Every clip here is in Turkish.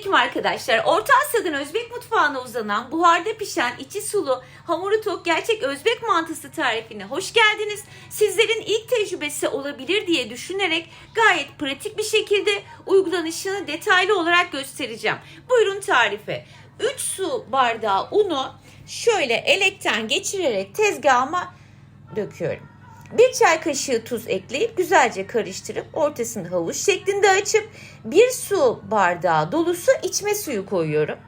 Selamünaleyküm arkadaşlar. Orta Asya'dan Özbek mutfağına uzanan buharda pişen içi sulu hamuru tok gerçek Özbek mantısı tarifine hoş geldiniz. Sizlerin ilk tecrübesi olabilir diye düşünerek gayet pratik bir şekilde uygulanışını detaylı olarak göstereceğim. Buyurun tarife. 3 su bardağı unu şöyle elekten geçirerek tezgahıma döküyorum. Bir çay kaşığı tuz ekleyip güzelce karıştırıp ortasını havuç şeklinde açıp bir su bardağı dolusu içme suyu koyuyorum.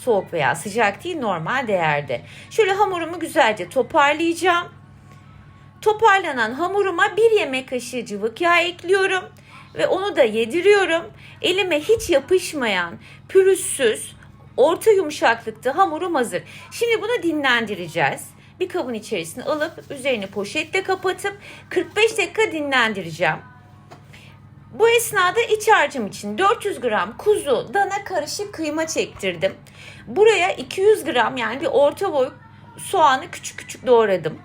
Soğuk veya sıcak değil normal değerde. Şöyle hamurumu güzelce toparlayacağım. Toparlanan hamuruma bir yemek kaşığı cıvık yağ ekliyorum ve onu da yediriyorum. Elime hiç yapışmayan, pürüzsüz, orta yumuşaklıkta hamurum hazır. Şimdi bunu dinlendireceğiz. Bir kabın içerisine alıp üzerini poşetle kapatıp 45 dakika dinlendireceğim. Bu esnada iç harcım için 400 gram kuzu dana karışık kıyma çektirdim. Buraya 200 gram yani bir orta boy soğanı küçük küçük doğradım.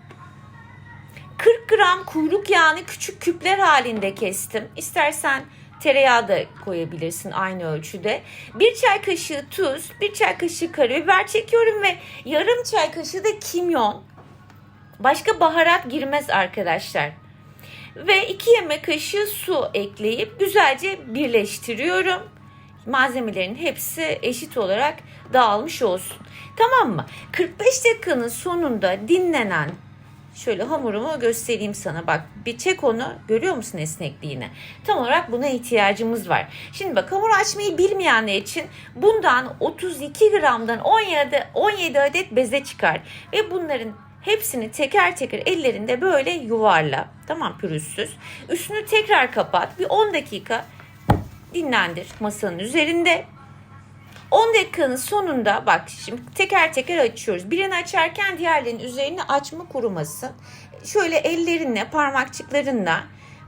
40 gram kuyruk yağını küçük küpler halinde kestim. İstersen tereyağı da koyabilirsin aynı ölçüde. Bir çay kaşığı tuz, bir çay kaşığı karabiber çekiyorum ve yarım çay kaşığı da kimyon. Başka baharat girmez arkadaşlar. Ve 2 yemek kaşığı su ekleyip güzelce birleştiriyorum. Malzemelerin hepsi eşit olarak dağılmış olsun. Tamam mı? 45 dakikanın sonunda dinlenen Şöyle hamurumu göstereyim sana. Bak bir çek onu. Görüyor musun esnekliğini? Tam olarak buna ihtiyacımız var. Şimdi bak hamur açmayı bilmeyenler için bundan 32 gramdan 17, 17 adet beze çıkar. Ve bunların hepsini teker teker ellerinde böyle yuvarla. Tamam pürüzsüz. Üstünü tekrar kapat. Bir 10 dakika dinlendir masanın üzerinde. 10 dakikanın sonunda bak şimdi teker teker açıyoruz. Birini açarken diğerlerinin üzerine açma kurumasın. Şöyle ellerinle parmakçıklarınla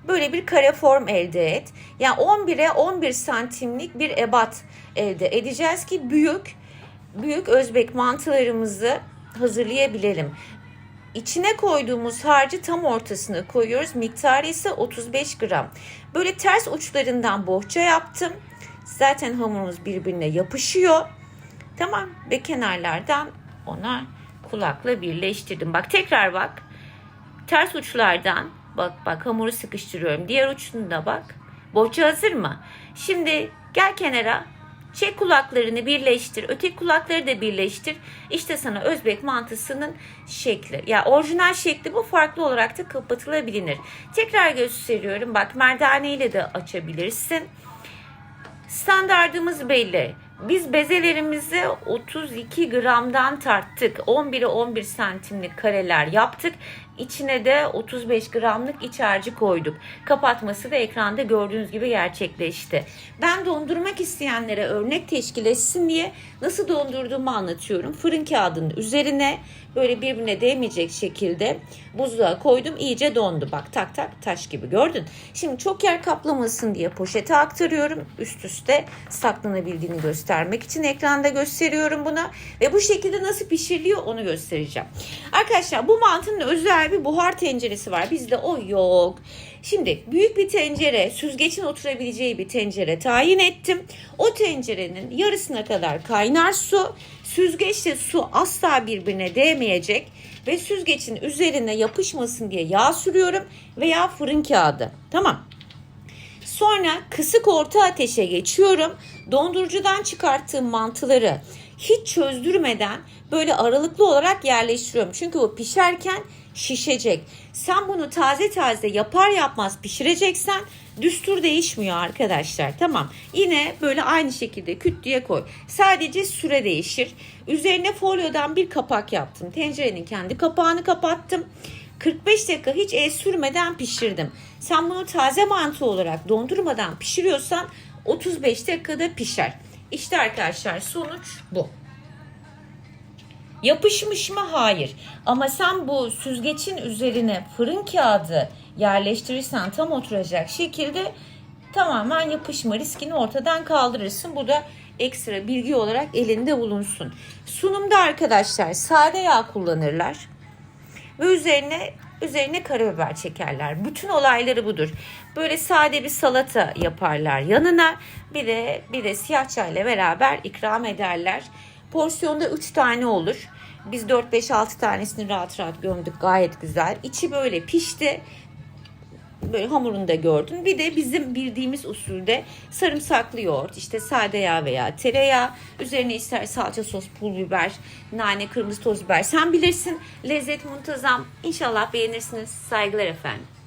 böyle bir kare form elde et. Yani 11'e 11 santimlik bir ebat elde edeceğiz ki büyük büyük Özbek mantılarımızı hazırlayabilelim. İçine koyduğumuz harcı tam ortasına koyuyoruz. Miktarı ise 35 gram. Böyle ters uçlarından bohça yaptım. Zaten hamurumuz birbirine yapışıyor. Tamam ve kenarlardan ona kulakla birleştirdim. Bak tekrar bak. Ters uçlardan bak bak hamuru sıkıştırıyorum. Diğer uçunu da bak. Bohça hazır mı? Şimdi gel kenara. Çek kulaklarını birleştir. Öteki kulakları da birleştir. İşte sana Özbek mantısının şekli. Ya orijinal şekli bu farklı olarak da kapatılabilir. Tekrar gösteriyorum. Bak merdane ile de açabilirsin. Standardımız belli. Biz bezelerimizi 32 gramdan tarttık. 11'e 11 santimlik kareler yaptık. İçine de 35 gramlık iç harcı koyduk. Kapatması da ekranda gördüğünüz gibi gerçekleşti. Ben dondurmak isteyenlere örnek teşkil etsin diye nasıl dondurduğumu anlatıyorum. Fırın kağıdının üzerine böyle birbirine değmeyecek şekilde buzluğa koydum. İyice dondu. Bak tak tak taş gibi gördün. Şimdi çok yer kaplamasın diye poşete aktarıyorum. Üst üste saklanabildiğini göstermek için ekranda gösteriyorum bunu. Ve bu şekilde nasıl pişiriliyor onu göstereceğim. Arkadaşlar bu mantının özel bir buhar tenceresi var. Bizde o yok. Şimdi büyük bir tencere, süzgecin oturabileceği bir tencere tayin ettim. O tencerenin yarısına kadar kaynar su, süzgeçte su asla birbirine değmeyecek ve süzgecin üzerine yapışmasın diye yağ sürüyorum veya fırın kağıdı. Tamam. Sonra kısık orta ateşe geçiyorum. Dondurucudan çıkarttığım mantıları hiç çözdürmeden böyle aralıklı olarak yerleştiriyorum. Çünkü bu pişerken şişecek. Sen bunu taze taze yapar yapmaz pişireceksen düstur değişmiyor arkadaşlar. Tamam. Yine böyle aynı şekilde küt koy. Sadece süre değişir. Üzerine folyodan bir kapak yaptım. Tencerenin kendi kapağını kapattım. 45 dakika hiç el sürmeden pişirdim. Sen bunu taze mantı olarak dondurmadan pişiriyorsan 35 dakikada pişer. İşte arkadaşlar sonuç bu. Yapışmış mı? Hayır. Ama sen bu süzgecin üzerine fırın kağıdı yerleştirirsen tam oturacak şekilde tamamen yapışma riskini ortadan kaldırırsın. Bu da ekstra bilgi olarak elinde bulunsun. Sunumda arkadaşlar sade yağ kullanırlar. Ve üzerine Üzerine karabiber çekerler. Bütün olayları budur. Böyle sade bir salata yaparlar yanına. Bir de bir de siyah çayla beraber ikram ederler. Porsiyonda 3 tane olur. Biz 4-5-6 tanesini rahat rahat gömdük. Gayet güzel. İçi böyle pişti böyle hamurunu da gördün. Bir de bizim bildiğimiz usulde sarımsaklı yoğurt, işte sade yağ veya tereyağı, üzerine ister salça sos, pul biber, nane, kırmızı toz biber. Sen bilirsin. Lezzet muntazam. İnşallah beğenirsiniz. Saygılar efendim.